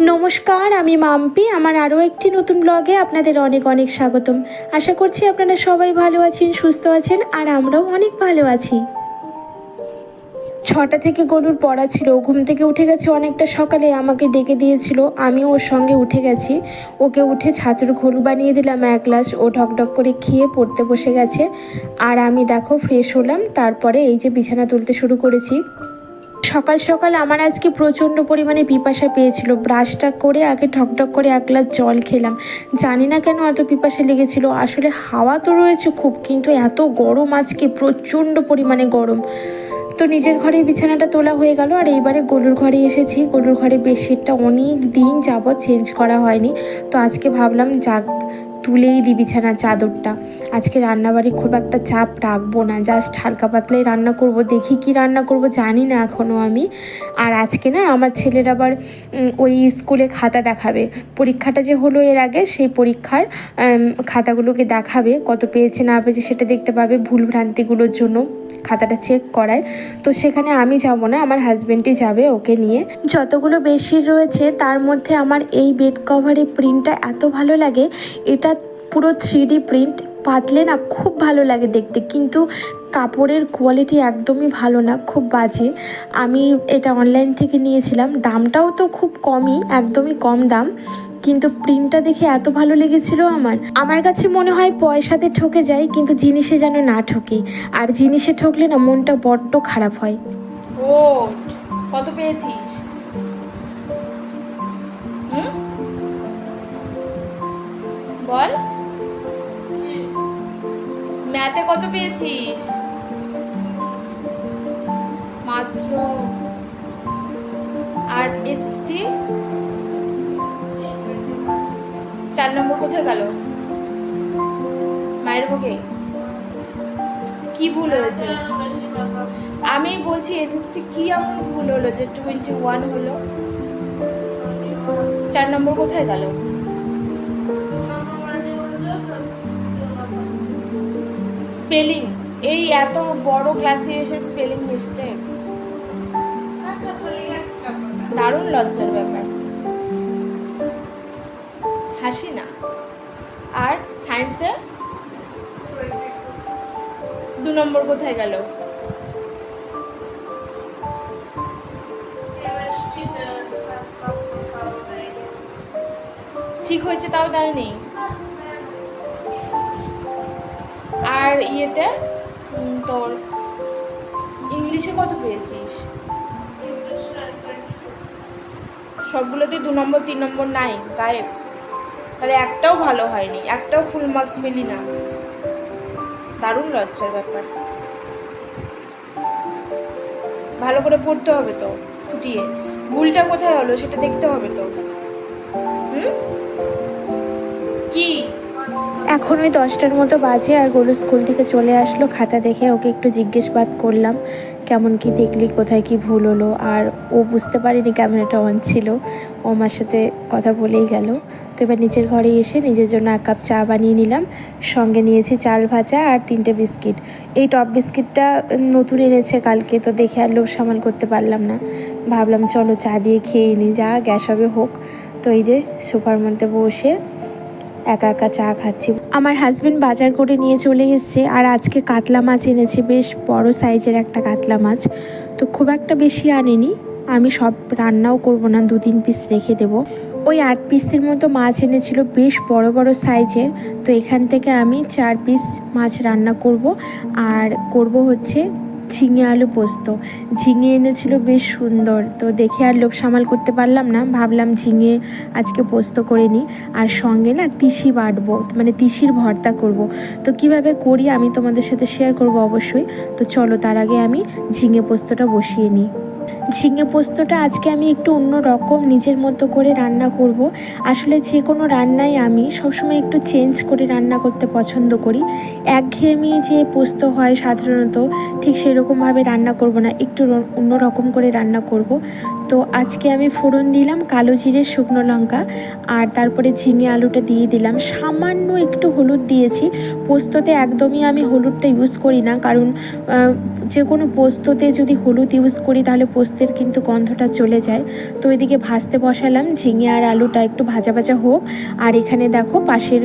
নমস্কার, আমি মাম্পি। আমার আরও একটি নতুন ব্লগে আপনাদের অনেক অনেক স্বাগতম। আশা করছি আপনারা সবাই ভালো আছেন, সুস্থ আছেন, আর আমরাও অনেক ভালো আছি। ছটা থেকে গরুর পড়া ছিল, ঘুম থেকে উঠে গেছে অনেকটা সকালে, আমাকে ডেকে দিয়েছিল, আমি ওর সঙ্গে উঠে গেছি। ওকে উঠে ছাতুর ঘোল বানিয়ে দিলাম, এক গ্লাস, ও ঢকঢক করে খেয়ে পড়তে বসে গেছে। আর আমি দেখো ফ্রেশ হলাম, তারপরে এই যে বিছানা তুলতে শুরু করেছি। সকাল সকাল আমার আজকে প্রচণ্ড পরিমাণে পিপাসা পেয়েছিল। ব্রাশটা করে আগে ঠকঠক করে এক গ্লাস জল খেলাম। জানি না কেন এত পিপাসা লেগেছিল। আসলে হাওয়া তো রয়েছে খুব, কিন্তু এত গরম আজকে, প্রচণ্ড পরিমাণে গরম। তো নিজের ঘরে বিছানাটা তোলা হয়ে গেল আর এইবারে গরুর ঘরে এসেছি। গরুর ঘরে বেডশিটটা অনেক দিন যাবৎ চেঞ্জ করা হয়নি। তো আজকে ভাবলাম যাক তুলেই দিই বিছানার চাদরটা। আজকে রান্নাবাড়ি খুব একটা চাপ রাখব না জাস্ট হালকা পাতলাই রান্না করব। দেখি কি রান্না করব, জানি না এখনও আমি। আর আজকে না আমার ছেলের আবার ওই স্কুলে খাতা দেখাবে। পরীক্ষাটা যে হলো এর আগে, সেই পরীক্ষার খাতাগুলোকে দেখাবে, কত পেয়েছে না পেয়েছে সেটা দেখতে পাবে ভুল ভ্রান্তিগুলোর জন্য খাতাটা চেক করায়। তো সেখানে আমি যাব না, আমার হাজব্যান্ডই যাবে ওকে নিয়ে। যতগুলো বেশি রয়েছে, তার মধ্যে আমার এই বেড কভারের প্রিন্টটা এত ভালো লাগে, এটা পুরো থ্রি প্রিন্ট পাতলে না খুব ভালো লাগে দেখতে। কিন্তু কাপড়ের কোয়ালিটি একদমই ভালো না, খুব বাজে। আমি এটা অনলাইন থেকে নিয়েছিলাম, দামটাও তো খুব কমই, একদমই কম দাম। কিন্তু প্রিন্টটা দেখে এত ভালো লেগেছিল আমার। আমার কাছে মনে হয় পয়সাতে ঠকে যায়, কিন্তু জিনিসে যেন না ঠকে। আর জিনিসে ঠকলে না মনটা বড্ড খারাপ হয়। ও, কত পেয়েছিস? কত পেয়েছিস? মাত্র আর এসএসটি চার নম্বর কোথায় গেল? মায়ের বুকে কি ভুল হয়েছে? আমি বলছি এসএসটি কি এমন ভুল হলো যে টোয়েন্টি ওয়ান হলো? চার নম্বর কোথায় গেল? স্পেলিং এই এত বড় ক্লাসে এসে স্পেলিং মিস্টেক দারুণ লজ্জার ব্যাপার। হাসি না। আর সায়েন্সে দু নম্বর কোথায় গেল? ঠিক হয়েছে, তাও দেয়নি আর ইয়েতে তোর ইংলিশে কত পেয়েছিস? সবগুলোতেই দু নম্বর, তিন নম্বর নাই গায়েব। তাহলে একটাও ভালো হয়নি, একটাও ফুল মার্কস পেলি না। দারুণ লজ্জার ব্যাপার। ভালো করে পড়তে হবে তো, খুঁটিয়ে। ভুলটা কোথায় হলো সেটা দেখতে হবে তো। হুম? কি? এখন ওই দশটার মতো বাজে আর গোলু স্কুল থেকে চলে আসলো খাতা দেখে ওকে একটু জিজ্ঞেসবাদ করলাম, কেমন কি দেখলি? কোথায় কি ভুল হলো? আর ও বুঝতে পারেনি ক্যামেরাটা অন ছিল। ও আমার সাথে কথা বলেই গেল। তো এবার নিজের ঘরে এসে নিজের জন্য এক কাপ চা বানিয়ে নিলাম। সঙ্গে নিয়েছি চাল ভাজা আর তিনটে বিস্কিট। এই টপ বিস্কিটটা নতুন এনেছে কালকে, তো দেখে আর লোভ সামাল করতে পারলাম না। ভাবলাম চলো চা দিয়ে খেয়ে নিই যা গ্যাস হবে হোক। তো এই যে সোফার মধ্যে বসে একা একা চা খাচ্ছি। আমার হাজবেন্ড বাজার করে নিয়ে চলে এসেছে আর আজকে কাতলা মাছ এনেছে, বেশ বড় সাইজের একটা কাতলা মাছ। তো খুব একটা বেশি আনেনি, আমি সব রান্নাও করব না দু তিন পিস রেখে দেবো। ওই আট পিসের মতো মাছ এনেছিল, বেশ বড় বড় সাইজের তো এখান থেকে আমি চার পিস মাছ রান্না করব। আর করব হচ্ছে ঝিঙে আলু পোস্ত। ঝিঙে এনেছিল বেশ সুন্দর। তো দেখে আর লোক সামাল করতে পারলাম না। ভাবলাম ঝিঙে আজকে পোস্ত করে নিই। আর সঙ্গে না তিসি বাটবো মানে তিসির ভর্তা করব। তো কীভাবে করি আমি তোমাদের সাথে শেয়ার করব অবশ্যই। তো চলো তার আগে আমি ঝিঙে পোস্তটা বসিয়ে নিই। ঝিঙে পোস্তটা আজকে আমি একটু অন্য রকম নিজের মতো করে রান্না করব। আসলে যে কোনো রান্নায় আমি সবসময় একটু চেঞ্জ করে রান্না করতে পছন্দ করি। একঘেয়েমি যে পোস্ত হয় সাধারণত ঠিক সেরকমভাবে রান্না করব না, একটু অন্য রকম করে রান্না করব। তো আজকে আমি ফোড়ন দিলাম কালো জিরে, শুকনো লঙ্কা আর তারপরে ঝিঙে আলুটা দিয়ে দিলাম। সামান্য একটু হলুদ দিয়েছি। পোস্ততে একদমই আমি হলুদটা ইউজ করি না কারণ যে কোনো পোস্ততে যদি হলুদ ইউজ করি তাহলে পোস্তের কিন্তু গন্ধটা চলে যায়। তো এদিকে ভাজতে বসালাম, ঝিঙে আর আলুটা একটু ভাজা ভাজা হোক। আর এখানে দেখো পাশের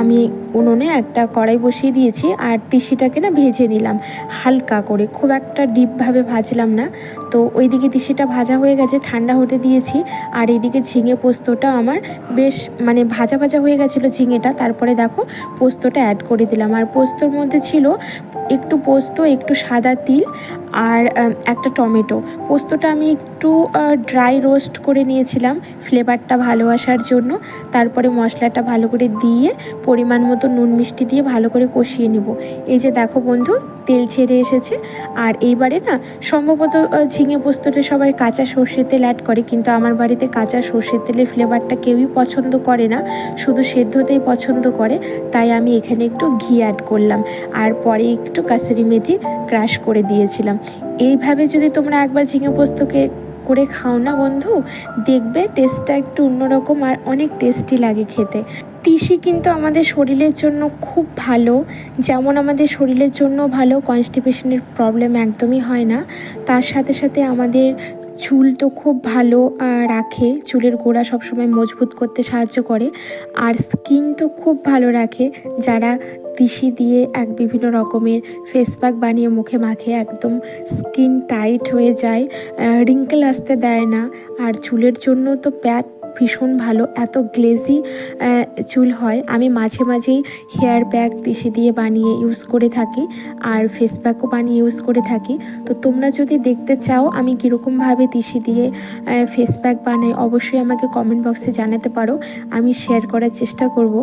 আমি উনুনে একটা কড়াই বসিয়ে দিয়েছি আর তিসিটাকে না ভেজে নিলাম হালকা করে। খুব একটা ডিপভাবে ভাজলাম না। তো ওইদিকে তিসিটা ভাজা হয়ে গেছে, ঠান্ডা হতে দিয়েছি। আর এইদিকে ঝিঙে পোস্তটা আমার বেশ মানে ভাজা ভাজা হয়ে গেছিল ঝিঙেটা। তারপরে দেখো পোস্তটা অ্যাড করে দিলাম। আর পোস্তর মধ্যে ছিল একটু পোস্ত, একটু সাদা তিল আর একটা টমেটো। পোস্তটা আমি একটু ড্রাই রোস্ট করে নিয়েছিলাম ফ্লেভারটা ভালো আসার জন্য। তারপরে মশলাটা ভালো করে দিয়ে পরিমাণ মতো নুন মিষ্টি দিয়ে ভালো করে কষিয়ে নেব। এই যে দেখো বন্ধু, তেল ছেড়ে এসেছে। আর এইবারে না, সম্ভবত ঝিঙে পোস্তটা সবাই কাঁচা সর্ষের তেল অ্যাড করে, কিন্তু আমার বাড়িতে কাঁচা সর্ষের তেলের ফ্লেভারটা কেউই পছন্দ করে না। শুধু সেদ্ধতেই পছন্দ করে, তাই আমি এখানে একটু ঘি অ্যাড করলাম। আর পরে একটু কাসুরি মেথি ক্রাশ করে দিয়েছিলাম। এইভাবে যদি তোমরা একবার ঝিঙে পোস্তকে করে খাও না বন্ধু, দেখবে টেস্টটা একটু অন্যরকম আর অনেক টেস্টি লাগে খেতে। তিসি কিন্তু আমাদের শরীরের জন্য খুব ভালো। যেমন আমাদের শরীরের জন্য ভালো কনস্টিপেশনের প্রবলেম একদমই হয় না। তার সাথে সাথে আমাদের চুল তো খুব ভালো রাখে। চুলের গোড়া সবসময় মজবুত করতে সাহায্য করে। আর স্কিন তো খুব ভালো রাখে। যারা তিসি দিয়ে এক বিভিন্ন রকমের ফেস প্যাক বানিয়ে মুখে মাখে একদম স্কিন টাইট হয়ে যায়। রিঙ্কেল আসতে দেয় না। আর চুলের জন্য তো প্যাক ভীষণ ভালো, এত গ্লেজি চুল হয়। আমি মাঝে মাঝেই হেয়ার প্যাক তিসি দিয়ে বানিয়ে ইউজ করে থাকি, আর ফেস প্যাকও বানিয়ে ইউজ করে থাকি। তো তোমরা যদি দেখতে চাও আমি কীরকমভাবে তিসি দিয়ে ফেস প্যাক বানাই, অবশ্যই আমাকে কমেন্ট বক্সে জানাতে পারো। আমি শেয়ার করার চেষ্টা করব।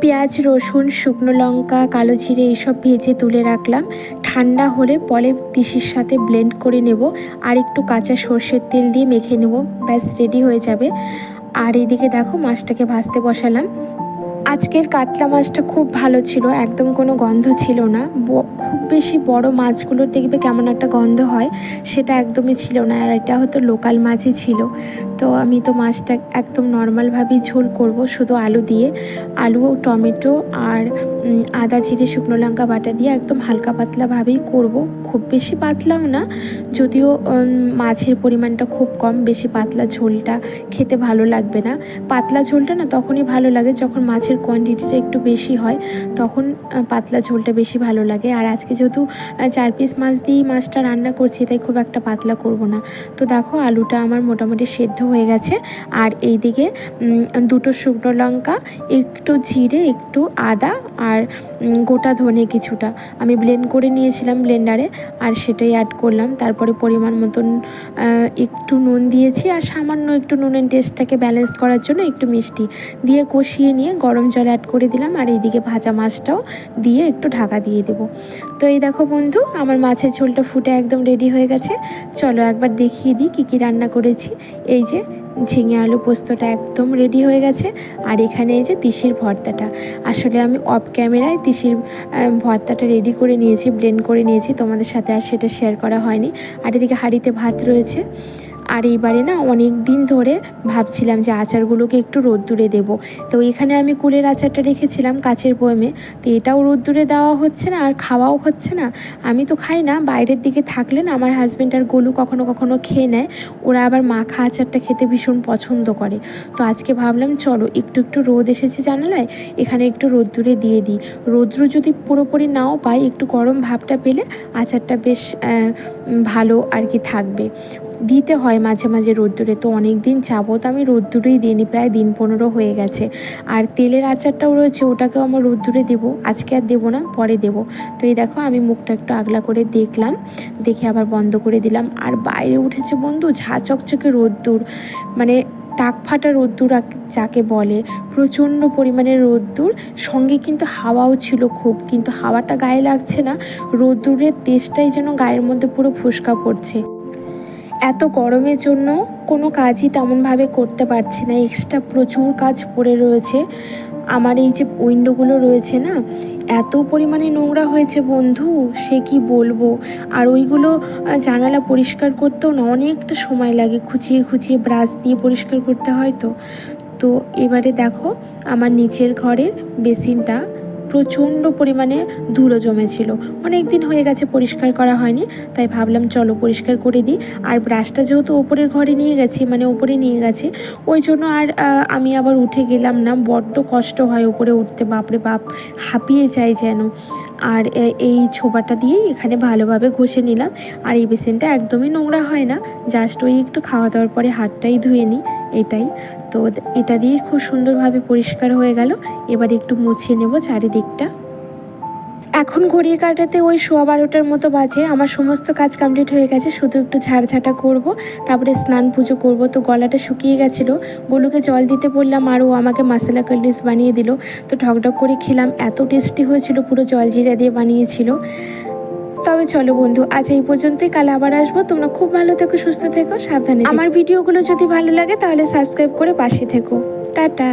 পেঁয়াজ, রসুন, শুকনো লঙ্কা, কালো জিরে এইসব ভেজে তুলে রাখলাম। ঠান্ডা হলে পরে তিসির সাথে ব্লেন্ড করে নেব। আর একটু কাঁচা সর্ষের তেল দিয়ে মেখে নেব। ব্যাস রেডি হয়ে যাবে। আর এদিকে দেখো মাছটাকে ভাজতে বসালাম। আজকের কাতলা মাছটা খুব ভালো ছিল, একদম কোনো গন্ধ ছিল না। খুব বেশি বড় মাছগুলোর দেখবে কেমন একটা গন্ধ হয়, সেটা একদমই ছিল না। আর এটা হয়তো লোকাল মাছই ছিল। তো আমি তো মাছটা একদম নর্মালভাবেই ঝোল করব, শুধু আলু দিয়ে। আলু, টমেটো আর আদা, জিরে, শুকনো লঙ্কা, বাটা দিয়ে একদম হালকা পাতলাভাবেই করব। খুব বেশি পাতলাও না, যদিও মাছের পরিমাণটা খুব কম, বেশি পাতলা ঝোলটা খেতে ভালো লাগবে না। পাতলা ঝোলটা না তখনই ভালো লাগে যখন মাছের কোয়ান্টিটিটা একটু বেশি হয় তখন পাতলা ঝোলটা বেশি ভালো লাগে। আর আজকে যেহেতু চার পিস মাছ দিয়েই মাছটা রান্না করছি তাই খুব একটা পাতলা করব না। তো দেখো আলুটা আমার মোটামুটি সেদ্ধ হয়ে গেছে। আর এইদিকে উম, দুটো শুকনো লঙ্কা একটু জিরে একটু আদা আর গোটা ধনে কিছুটা। আমি ব্লেন্ড করে নিয়েছিলাম ব্লেন্ডারে আর সেটাই অ্যাড করলাম। তারপরে পরিমাণ মতন একটু নুন দিয়েছি। আর সামান্য একটু নুনের টেস্টটাকে ব্যালেন্স করার জন্য একটু মিষ্টি। দিয়ে কষিয়ে নিয়ে গরম জল অ্যাড করে দিলাম আর এইদিকে ভাজা মাছটাও দিয়ে একটু ঢাকা দিয়ে দেবো। তো এই দেখো বন্ধু, আমার মাছের ঝোলটা ফুটে একদম রেডি হয়ে গেছে। চলো একবার দেখিয়ে দিই কী কী রান্না করেছি। এই যে ঝিঙে আলু পোস্তটা একদম রেডি হয়ে গেছে আর এখানে এই যে তিসির ভর্তাটা। আসলে আমি অফ ক্যামেরায় তিসির ভর্তাটা রেডি করে নিয়েছি ব্লেন্ড করে নিয়েছি। তোমাদের সাথে আর সেটা শেয়ার করা হয়নি। আর এদিকে হাঁড়িতে ভাত রয়েছে। আর এইবারে না অনেক দিন ধরে ভাবছিলাম যে আচারগুলোকে একটু রোদ্দুরে দেবো। তো এখানে আমি কুলের আচারটা রেখেছিলাম কাচের বয়মে। তো এটাও রোদ্দুরে দেওয়া হচ্ছে না আর খাওয়াও হচ্ছে না। আমি তো খাই না, বাইরের দিকে থাকলে না আমার হাজব্যান্ড আর গোলু কখনো কখনো খেয়ে নেয়। ওরা আবার মাখা আচারটা খেতে ভীষণ পছন্দ করে। তো আজকে ভাবলাম চলো একটু একটু রোদ এসেছে জানালায়, এখানে একটু রোদ্দুরে দিয়ে দিই। রৌদ্র যদি পুরোপুরি নাও পাই একটু গরম ভাবটা পেলে আচারটা বেশ ভালো আর কি থাকবে। দিতে হয় মাঝে মাঝে রোদ্দুরে। তো অনেক দিন যাবত আমি রোদ্দুরেই দিইনি, প্রায় দিন পনেরো হয়ে গেছে। আর তেলের আচারটাও রয়েছে, ওটাকেও আমার রোদ্দুরে দেবো। আজকে আর দেবো না, পরে দেবো। তো এই দেখো, আমি মুখটা একটু আগলা করে দেখলাম, দেখে আবার বন্ধ করে দিলাম। আর বাইরে উঠেছে বন্ধু ঝা চকচকে রোদ্দুর। মানে টাক ফাটা রোদ্দুর যাকে বলে, প্রচণ্ড পরিমাণে রোদ্দুর। সঙ্গে কিন্তু হাওয়াও ছিল খুব, কিন্তু হাওয়াটা গায়ে লাগছে না। রোদ্দুরের তেজটাই যেন গায়ের মধ্যে পুরো ফুসকা পড়ছে। এত গরমের জন্য কোনো কাজই তেমনভাবে করতে পারছি না। এক্সট্রা প্রচুর কাজ পড়ে রয়েছে। আমার এই যে উইন্ডোগুলো রয়েছে না, এত পরিমাণে নোংরা হয়েছে বন্ধু, সে কি বলব? আর ওইগুলো জানালা পরিষ্কার করতেও না, অনেকটা সময় লাগে। খুঁচিয়ে খুঁচিয়ে ব্রাশ দিয়ে পরিষ্কার করতে হয় তো। তো এবারে দেখো, আমার নিচের ঘরের বেসিনটা প্রচণ্ড পরিমাণে ধুলো জমেছিল। অনেক দিন হয়ে গেছে পরিষ্কার করা হয়নি, তাই ভাবলাম চলো পরিষ্কার করে দিই। আর ব্রাশটা যেহেতু ওপরের ঘরে নিয়ে গেছি মানে ওপরে নিয়ে গেছে, ওই জন্য আর আমি আবার উঠে গেলাম না, বড্ড কষ্ট হয় ওপরে উঠতে, বাপরে বাপ, হাঁপিয়ে যায় যেন। আর এই ছোপাটা দিয়েই এখানে ভালোভাবে ঘষে নিলাম। আর এই বেসিনটা একদমই নোংরা হয় না। জাস্ট ওই একটু খাওয়া দাওয়ার পরে হাতটাই ধুয়ে নিই, এটাই। তো এটা দিয়ে খুব সুন্দরভাবে পরিষ্কার হয়ে গেল। এবার একটু মুছিয়ে নেব চারিদিকটা। এখন ঘড়ির কাটাতে ওই সোয়া বারোটার মতো বাজে, আমার সমস্ত কাজ কমপ্লিট হয়ে গেছে, শুধু একটু ঝাড়ঝাঁটা করব, তারপরে স্নান পুজো করব, তো গলাটা শুকিয়ে গেছিল, গোলুকে জল দিতে বললাম, আর ও আমাকে মশলা কাল্ডিস বানিয়ে দিল, তো ঢকঢক করে খেলাম, এত টেস্টি হয়েছিল, পুরো জল জিরা দিয়ে বানিয়েছিল। তবে চলো বন্ধু, আজ এই পর্যন্তই, কাল আবার আসব, তোমরা খুব ভালো থেকো, সুস্থ থেকো, সাবধানে। আমার ভিডিওগুলো যদি ভালো লাগে, তাহলে সাবস্ক্রাইব করে পাশে থেকো। টাটা।